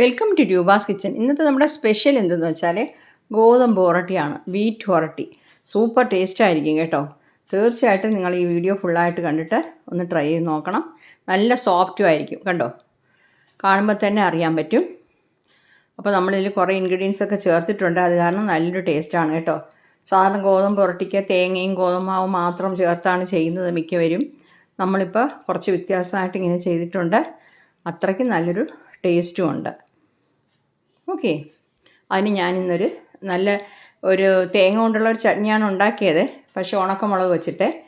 Welcome to ട്യൂബാസ് kitchen ഇന്നത്തെ നമ്മുടെ special എന്തെന്ന് വെച്ചാൽ ഗോതമ്പ് ഒറട്ടിയാണ് വീറ്റ് ഒറട്ടി സൂപ്പർ ടേസ്റ്റ് ആയിരിക്കും കേട്ടോ. തീർച്ചയായിട്ടും നിങ്ങൾ ഈ വീഡിയോ ഫുള്ളായിട്ട് കണ്ടിട്ട് ഒന്ന് ട്രൈ ചെയ്ത് നോക്കണം. നല്ല സോഫ്റ്റും ആയിരിക്കും കണ്ടോ? കാണുമ്പോൾ തന്നെ അറിയാൻ പറ്റും. അപ്പോൾ നമ്മളിതിൽ കുറേ ഇൻഗ്രീഡിയൻസ് ഒക്കെ ചേർത്തിട്ടുണ്ട്. അത് കാരണം നല്ലൊരു ടേസ്റ്റാണ് കേട്ടോ. സാധാരണ ഗോതമ്പ് ഉറട്ടിക്ക് തേങ്ങയും ഗോതമ്പാവും മാത്രം ചേർത്താണ് ചെയ്യുന്നത് മിക്കവരും. നമ്മളിപ്പോൾ കുറച്ച് വ്യത്യാസമായിട്ട് ഇങ്ങനെ ചെയ്തിട്ടുണ്ട്. അത്രയ്ക്ക് നല്ലൊരു ടേസ്റ്റും ഉണ്ട്. ഓക്കെ. അതിന് ഞാനിന്നൊരു നല്ല ഒരു തേങ്ങ കൊണ്ടുള്ള ഒരു ചട്നിയാണ് ഉണ്ടാക്കിയത്. പക്ഷേ ഉണക്കമുളക് വെച്ചിട്ട്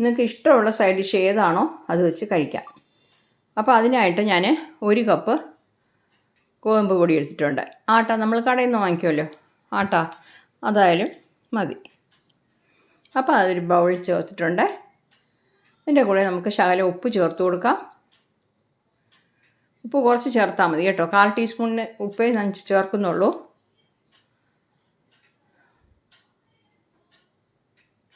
നിങ്ങൾക്ക് ഇഷ്ടമുള്ള സൈഡ് ഡിഷ് ഏതാണോ അത് വെച്ച് കഴിക്കാം. അപ്പോൾ അതിനായിട്ട് ഞാൻ ഒരു കപ്പ് ഗോതമ്പ് പൊടി എടുത്തിട്ടുണ്ട്. ആട്ട നമ്മൾ കടയിൽ നിന്ന് വാങ്ങിക്കുമല്ലോ? ആട്ട അതായാലും മതി. അപ്പോൾ അതൊരു ബൗളിൽ ചേർത്തിട്ടുണ്ട്. അതിന്റെ കൂടെ നമുക്ക് ശകലം ഉപ്പ് ചേർത്ത് കൊടുക്കാം. ഉപ്പ് കുറച്ച് ചേർത്താൽ മതി കേട്ടോ. കാൽ ടീസ്പൂണിന് ഉപ്പേ ഞാൻ ചേർക്കുന്നുള്ളൂ.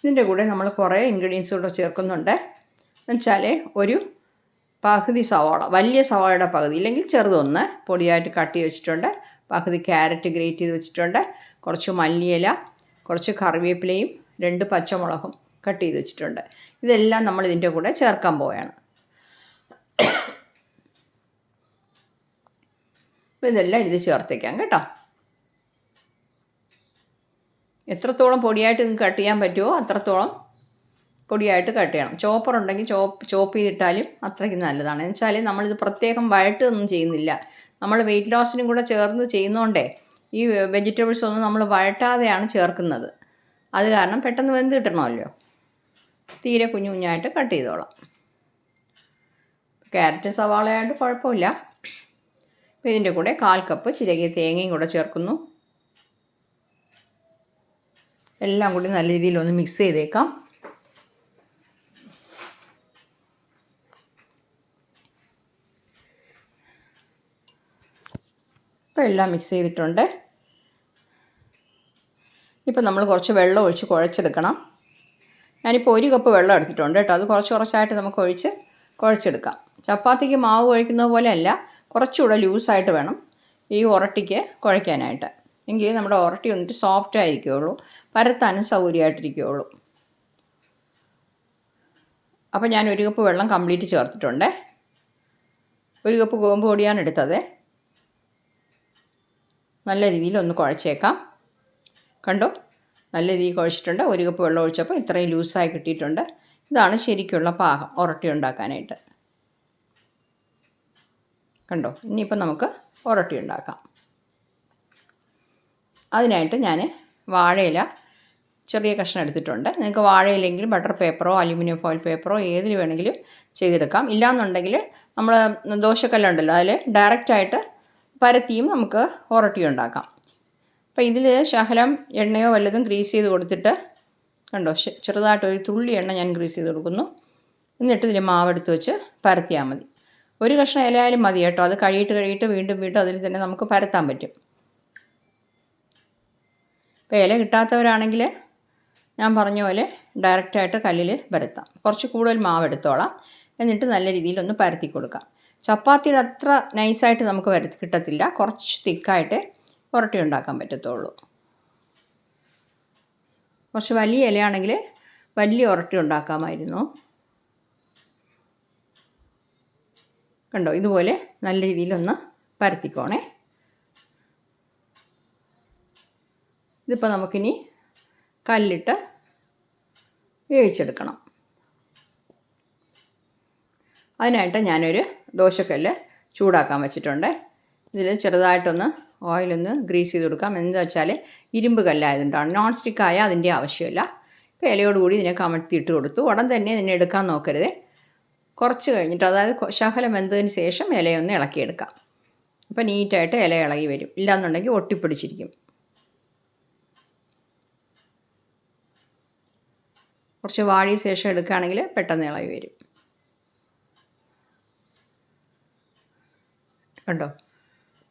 ഇതിന്റെ കൂടെ നമ്മൾ കുറേ ഇൻഗ്രീഡിയൻസ് കൂടെ ചേർക്കുന്നുണ്ട്. എന്നുവെച്ചാൽ ഒരു പകുതി സവാള വലിയ സവാളയുടെ പകുതി ഇല്ലെങ്കിൽ ചെറുതൊന്ന് പൊടിയായിട്ട് കട്ട് ചെയ്ത് വെച്ചിട്ടുണ്ട്. പകുതി ക്യാരറ്റ് ഗ്രേറ്റ് ചെയ്ത് വെച്ചിട്ടുണ്ട്. കുറച്ച് മല്ലിയില കുറച്ച് കറിവേപ്പിലയും രണ്ട് പച്ചമുളകും കട്ട് ചെയ്ത് വെച്ചിട്ടുണ്ട്. ഇതെല്ലാം നമ്മൾ ഇതിന്റെ കൂടെ ചേർക്കാൻ പോവുകയാണ്. അപ്പോൾ ഇതെല്ലാം ഇതിൽ ചേർത്തേക്കാം കേട്ടോ. എത്രത്തോളം പൊടിയായിട്ട് നിങ്ങൾക്ക് കട്ട് ചെയ്യാൻ പറ്റുമോ അത്രത്തോളം പൊടിയായിട്ട് കട്ട് ചെയ്യണം. ചോപ്പർ ഉണ്ടെങ്കിൽ ചോപ്പ് ചോപ്പ് ചെയ്തിട്ടാലും അത്രയ്ക്ക് നല്ലതാണ്. എന്ന് വെച്ചാൽ നമ്മളിത് പ്രത്യേകം വഴട്ടൊന്നും ചെയ്യുന്നില്ല. നമ്മൾ വെയിറ്റ് ലോസിനും കൂടെ ചേർന്ന് ചെയ്യുന്നതുകൊണ്ടേ ഈ വെജിറ്റബിൾസ് ഒന്നും നമ്മൾ വഴട്ടാതെയാണ് ചേർക്കുന്നത്. അത് കാരണം പെട്ടെന്ന് വെന്ത് കിട്ടണമല്ലോ. തീരെ കുഞ്ഞു കുഞ്ഞായിട്ട് കട്ട് ചെയ്തോളാം. ക്യാരറ്റ് സവാളയായിട്ട് കുഴപ്പമില്ല. അപ്പോൾ ഇതിന്റെ കൂടെ കാൽ കപ്പ് ചിരകിയ തേങ്ങയും കൂടെ ചേർക്കുന്നു. എല്ലാം കൂടി നല്ല രീതിയിൽ ഒന്ന് മിക്സ് ചെയ്തേക്കാം. അപ്പോൾ എല്ലാം മിക്സ് ചെയ്തിട്ടുണ്ട്. ഇപ്പം നമ്മൾ കുറച്ച് വെള്ളം ഒഴിച്ച് കുഴച്ചെടുക്കണം. ഞാനിപ്പോൾ ഒരു കപ്പ് വെള്ളം എടുത്തിട്ടുണ്ട് കേട്ടോ. അത് കുറച്ച് കുറച്ചായിട്ട് നമുക്ക് ഒഴിച്ച് കുഴച്ചെടുക്കാം. ചപ്പാത്തിക്ക് മാവ് കുഴക്കുന്നത് പോലെയല്ല കുറച്ചുകൂടെ ലൂസായിട്ട് വേണം ഈ ഉരട്ടിക്ക് കുഴയ്ക്കാനായിട്ട്. എങ്കിൽ നമ്മുടെ ഉരട്ടി വന്നിട്ട് സോഫ്റ്റ് ആയിരിക്കുകയുള്ളൂ പരത്താനും സൗകര്യമായിട്ടിരിക്കുകയുള്ളൂ അപ്പോൾ ഞാൻ ഒരു കപ്പ് വെള്ളം കംപ്ലീറ്റ് ചേർത്തിട്ടുണ്ട്. ഒരു കപ്പ് ഗോമ്പ് പൊടിയാണ് എടുത്തത്. നല്ല രീതിയിൽ ഒന്ന് കുഴച്ചേക്കാം. കണ്ടോ? നല്ല രീതിയിൽ കുഴച്ചിട്ടുണ്ട്. ഒരു കപ്പ് വെള്ളം ഒഴിച്ചപ്പോൾ ഇത്രയും ലൂസായി കിട്ടിയിട്ടുണ്ട്. ഇതാണ് ശരിക്കുള്ള പാകം ഉരട്ടി ഉണ്ടാക്കാനായിട്ട്. കണ്ടോ? ഇനിയിപ്പോൾ നമുക്ക് ഒരട്ടി ഉണ്ടാക്കാം. അതിനായിട്ട് ഞാൻ വാഴയില ചെറിയ കഷ്ണം എടുത്തിട്ടുണ്ട്. നിങ്ങൾക്ക് വാഴയില്ലെങ്കിൽ ബട്ടർ പേപ്പറോ അലുമിനിയം ഫോയിൽ പേപ്പറോ ഏതിൽ വേണമെങ്കിലും ചെയ്തെടുക്കാം. ഇല്ലയെന്നുണ്ടെങ്കിൽ നമ്മൾ ദോശക്കല്ലുണ്ടല്ലോ അതിൽ ഡയറക്റ്റായിട്ട് പരത്തിയും നമുക്ക് ഒരട്ടി ഉണ്ടാക്കാം. അപ്പോൾ ഇതിൽ ശകലം എണ്ണയോ വല്ലതും ഗ്രീസ് ചെയ്ത് കൊടുത്തിട്ട് കണ്ടോ? ചെറുതായിട്ട് ഒരു തുള്ളി എണ്ണ ഞാൻ ഗ്രീസ് ചെയ്ത് കൊടുക്കുന്നു. എന്നിട്ട് ഇതിൽ മാവെടുത്ത് വെച്ച് പരത്തിയാൽ മതി. ഒരു കഷ്ണം ഇലയാലും മതി കേട്ടോ. അത് കഴിയിട്ട് കഴിയിട്ട് വീണ്ടും വീണ്ടും അതിൽ തന്നെ നമുക്ക് പരത്താൻ പറ്റും. ഇപ്പോൾ ഇല കിട്ടാത്തവരാണെങ്കിൽ ഞാൻ പറഞ്ഞ പോലെ ഡയറക്റ്റായിട്ട് കല്ലിൽ പരത്താം. കുറച്ച് കൂടുതൽ മാവ് എടുത്തോളാം. എന്നിട്ട് നല്ല രീതിയിൽ ഒന്ന് പരത്തി കൊടുക്കാം. ചപ്പാത്തിയുടെ അത്ര നൈസായിട്ട് നമുക്ക് വരത്തി കിട്ടത്തില്ല. കുറച്ച് തിക്കായിട്ട് പുരട്ടി ഉണ്ടാക്കാൻ പറ്റത്തുള്ളൂ. കുറച്ച് വലിയ ഇലയാണെങ്കിൽ വലിയ ഉരട്ടി ഉണ്ടാക്കാമായിരുന്നു. കണ്ടോ? ഇതുപോലെ നല്ല രീതിയിലൊന്ന് പരത്തിക്കോണേ. ഇതിപ്പോൾ നമുക്കിനി കല്ലിട്ട് വേവിച്ചെടുക്കണം. അതിനായിട്ട് ഞാനൊരു ദോശക്കല്ല് ചൂടാക്കാൻ വെച്ചിട്ടുണ്ട്. ഇതിൽ ചെറുതായിട്ടൊന്ന് ഓയിലൊന്ന് ഗ്രീസ് ചെയ്ത് കൊടുക്കാം. എന്താ വെച്ചാൽ ഇരുമ്പ് കല്ലായതുകൊണ്ടാണ്. നോൺ സ്റ്റിക്ക് അതിന്റെ ആവശ്യമില്ല. ഇപ്പോൾ ഇലയോടുകൂടി ഇതിനെ കമഴ്ത്തിയിട്ട് കൊടുത്തു. ഉടൻ തന്നെ ഇതിനെ എടുക്കാൻ നോക്കരുത്. കുറച്ച് കഴിഞ്ഞിട്ട് അതായത് ശകലം വെന്തതിന് ശേഷം ഇലയൊന്ന് ഇളക്കിയെടുക്കാം. അപ്പോൾ നീറ്റായിട്ട് ഇല ഇളകി വരും. ഇല്ലാന്നുണ്ടെങ്കിൽ ഒട്ടിപ്പിടിച്ചിരിക്കും. കുറച്ച് വാടിയ ശേഷം എടുക്കുകയാണെങ്കിൽ പെട്ടെന്ന് ഇളകി വരും. കണ്ടോ?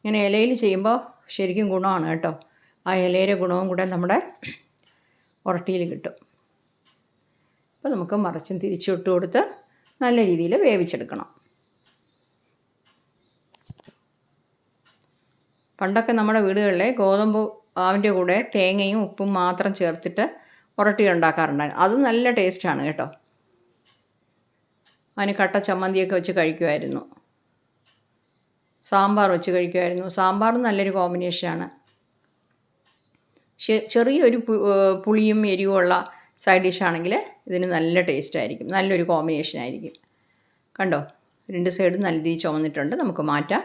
ഇങ്ങനെ ഇലയിൽ ചെയ്യുമ്പോൾ ശരിക്കും ഗുണമാണ് കേട്ടോ. ആ ഇലയുടെ ഗുണവും കൂടെ നമ്മുടെ ഉരട്ടിയിൽ കിട്ടും. അപ്പോൾ നമുക്ക് മറിച്ചും തിരിച്ചിട്ട് കൊടുത്ത് നല്ല രീതിയിൽ വേവിച്ചെടുക്കണം. പണ്ടൊക്കെ നമ്മുടെ വീടുകളിലെ ഗോതമ്പ് അവന്റെ കൂടെ തേങ്ങയും ഉപ്പും മാത്രം ചേർത്തിട്ട് ഉരട്ടി ഉണ്ടാക്കാറുണ്ടായിരുന്നു. അത് നല്ല ടേസ്റ്റാണ് കേട്ടോ. അതിന് കട്ട ചമ്മന്തിയൊക്കെ വെച്ച് കഴിക്കുമായിരുന്നു. സാമ്പാർ വെച്ച് കഴിക്കുമായിരുന്നു. സാമ്പാർ നല്ലൊരു കോമ്പിനേഷനാണ് ചെറിയൊരു പുളിയും എരിവുമുള്ള സൈഡ് ഡിഷ് ആണെങ്കിൽ ഇതിന് നല്ല ടേസ്റ്റ് ആയിരിക്കും. നല്ലൊരു കോമ്പിനേഷൻ ആയിരിക്കും. കണ്ടോ? രണ്ട് സൈഡും നല്ല രീതിയിൽ ചുമന്നിട്ടുണ്ട്. നമുക്ക് മാറ്റാം.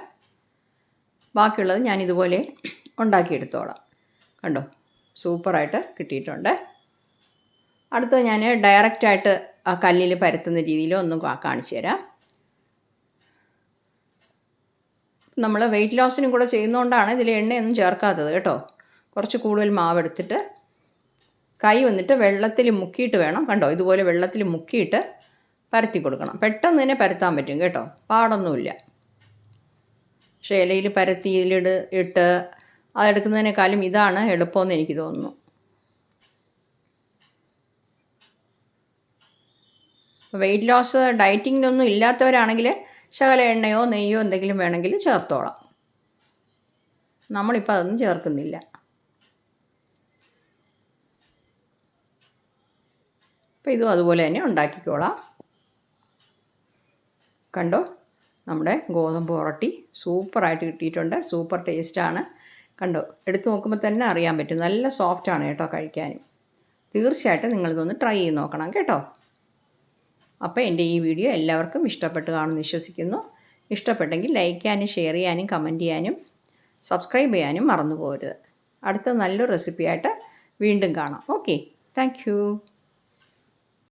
ബാക്കിയുള്ളത് ഞാൻ ഇതുപോലെ ഉണ്ടാക്കിയെടുത്തോളാം. കണ്ടോ? സൂപ്പറായിട്ട് കിട്ടിയിട്ടുണ്ട്. അടുത്തത് ഞാൻ ഡയറക്റ്റായിട്ട് ആ കല്ലിൽ പരത്തുന്ന രീതിയിൽ ഒന്നും കാണിച്ചു തരാം. നമ്മൾ വെയിറ്റ് ലോസിനും കൂടെ ചെയ്യുന്നതുകൊണ്ടാണ് ഇതിൽ എണ്ണയൊന്നും ചേർക്കാത്തത് കേട്ടോ. കുറച്ച് കൂടുതൽ മാവ് എടുത്തിട്ട് കൈ വന്നിട്ട് വെള്ളത്തിൽ മുക്കിയിട്ട് വേണം. കണ്ടോ? ഇതുപോലെ വെള്ളത്തിൽ മുക്കിയിട്ട് പരത്തി കൊടുക്കണം. പെട്ടെന്ന് തന്നെ പരത്താൻ പറ്റും കേട്ടോ. പാടൊന്നുമില്ല. പക്ഷേ ഇലയിൽ പരത്തി ഇതിലിട് ഇട്ട് അതെടുക്കുന്നതിനേക്കാളും ഇതാണ് എളുപ്പമെന്ന് എനിക്ക് തോന്നുന്നു. വെയിറ്റ് ലോസ് ഡയറ്റിങ്ങിനൊന്നും ഇല്ലാത്തവരാണെങ്കിൽ ശകല എണ്ണയോ നെയ്യോ എന്തെങ്കിലും വേണമെങ്കിൽ ചേർത്തോളാം. നമ്മളിപ്പോൾ അതൊന്നും ചേർക്കുന്നില്ല. അപ്പോൾ ഇതും അതുപോലെ തന്നെ ഉണ്ടാക്കിക്കോളാം. കണ്ടോ? നമ്മുടെ ഗോതമ്പ് പൊറോട്ടി സൂപ്പറായിട്ട് കിട്ടിയിട്ടുണ്ട്. സൂപ്പർ ടേസ്റ്റാണ്. കണ്ടോ? എടുത്തു നോക്കുമ്പോൾ തന്നെ അറിയാൻ പറ്റും. നല്ല സോഫ്റ്റാണ് കേട്ടോ കഴിക്കാനും. തീർച്ചയായിട്ടും നിങ്ങളിതൊന്ന് ട്രൈ ചെയ്ത് നോക്കണം കേട്ടോ. അപ്പോൾ എന്റെ ഈ വീഡിയോ എല്ലാവർക്കും ഇഷ്ടപ്പെട്ട് കാണുമെന്ന് വിശ്വസിക്കുന്നു. ഇഷ്ടപ്പെട്ടെങ്കിൽ ലൈക്ക് ചെയ്യാനും ഷെയർ ചെയ്യാനും കമന്റ് ചെയ്യാനും സബ്സ്ക്രൈബ് ചെയ്യാനും മറന്നു പോകരുത് അടുത്ത നല്ലൊരു റെസിപ്പിയായിട്ട് വീണ്ടും കാണാം. Okay thank